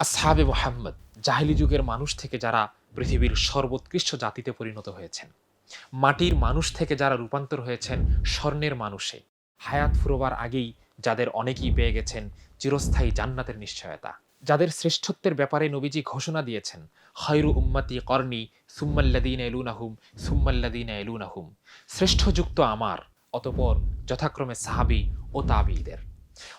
আসহাবে মোহাম্মদ, জাহিলি যুগের মানুষ থেকে যারা পৃথিবীর সর্বোৎকৃষ্ট জাতিতে পরিণত হয়েছেন। মাটির মানুষ থেকে যারা রূপান্তর হয়েছেন, স্বর্ণের মানুষে। হায়াত ফুরোবার আগেই যাদের অনেকেই পেয়ে গেছেন চিরস্থায়ী জান্নাতের নিশ্চয়তা। যাদের শ্রেষ্ঠত্বের ব্যাপারে নবীজি ঘোষণা দিয়েছেন, খয়রু উম্মতি কর্ণি সুম্মাল্লাদিন এলুনাহুম সুম্মাল্লাদিন এলুনাহুম শ্রেষ্ঠযুক্ত আমার, অতপর যথাক্রমে সাহাবি ও তাবিদের।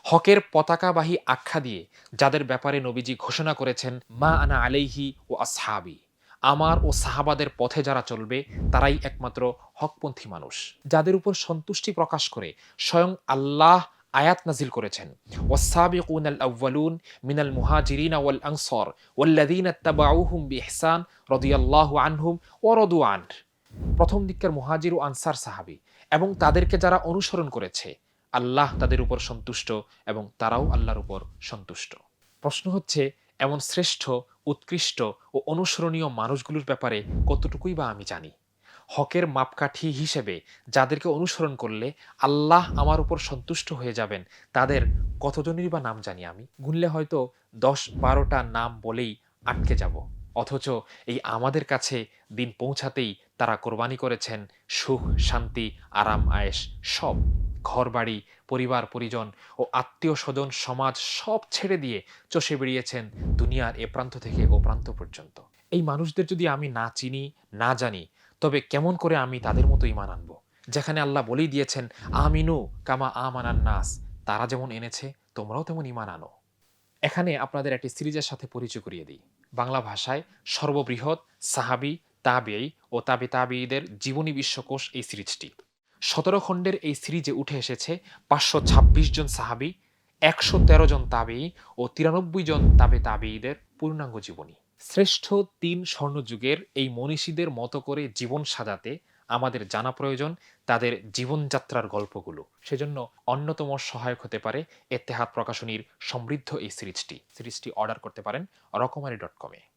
হকের পতাকাবাহী আখ্যা দিয়ে, যাদের ব্যাপারে নবীজি ঘোষণা করেছেন, মা আনা আলাইহি ও আসহাবি। আমার ও সাহাবাদের পথে যারা চলবে, তারাই একমাত্র হকপন্থী মানুষ। যাদের উপর সন্তুষ্টি প্রকাশ করে স্বয়ং আল্লাহ আয়াত নাজিল করেছেন। ওয়াসাবিকুন আল আউয়ালুন মিনাল মুহাজিরিন ওয়াল আনসার ওয়াল্লাযীনা ইত্তাবাউহুম বিইহসান রাদিয়াল্লাহু আনহুম ওয়া রাদু প্রথম দিককার মুহাজির ও আনসার সাহাবী এবং তাদেরকে যারা অনুসরণ করেছে আল্লাহ তাদের উপর সন্তুষ্ট এবং তারাও আল্লাহর উপর সন্তুষ্ট। প্রশ্ন হচ্ছে, এমন শ্রেষ্ঠ, উৎকৃষ্ট ও অনুসরণীয় মানুষগুলোর ব্যাপারে কতটুকুই বা আমি জানি? হকের মাপকাঠি হিসেবে যাদেরকে অনুসরণ করলে আল্লাহ আমার উপর সন্তুষ্ট হয়ে যাবেন, তাদের কতজনেরই বা নাম জানি আমি? গুনলে হয়তো দশ বারোটা নাম বলেই আটকে যাব। অথচ এই আমাদের কাছে দিন পৌঁছাতেই তারা কোরবানি করেছেন সুখ, শান্তি, আরাম, আয়েশ, সব। ঘরবাড়ি, পরিবার, পরিজন ও আত্মীয় স্বজন, সমাজ সব ছেড়ে দিয়ে চষে বেরিয়েছেন দুনিয়ার এ প্রান্ত থেকে ও প্রান্ত পর্যন্ত। এই মানুষদের যদি আমি না চিনি, না জানি, তবে কেমন করে আমি তাদের মতো ইমান আনব? যেখানে আল্লাহ বলেই দিয়েছেন, আমিনু কামা আমানান নাস। তারা যেমন এনেছে, তোমরাও তেমন ইমান আনো। এখানে আপনাদের একটি সিরিজের সাথে পরিচয় করিয়ে দিই। বাংলা ভাষায় সর্ববৃহৎ সাহাবি তাবেই ও তাবে তাবেইদের জীবনী বিশ্বকোষ এই সিরিজটি। সতেরো খণ্ডের এই সিরিজে উঠে এসেছে পাঁচশো ছাব্বিশ জন সাহাবি, একশো তেরো জন তাবেই ও তিরানব্বই জন তাবে তাবেইদের পূর্ণাঙ্গ জীবনী। শ্রেষ্ঠ তিন স্বর্ণযুগের এই মনীষীদের মতো করে জীবন সাজাতে আমাদের জানা প্রয়োজন তাদের জীবনযাত্রার গল্পগুলো। সেজন্য অন্যতম সহায়ক হতে পারে এতেহাত প্রকাশনীর সমৃদ্ধ এই সিরিজটি। সিরিজটি অর্ডার করতে পারেন রকমারি ডট কমে।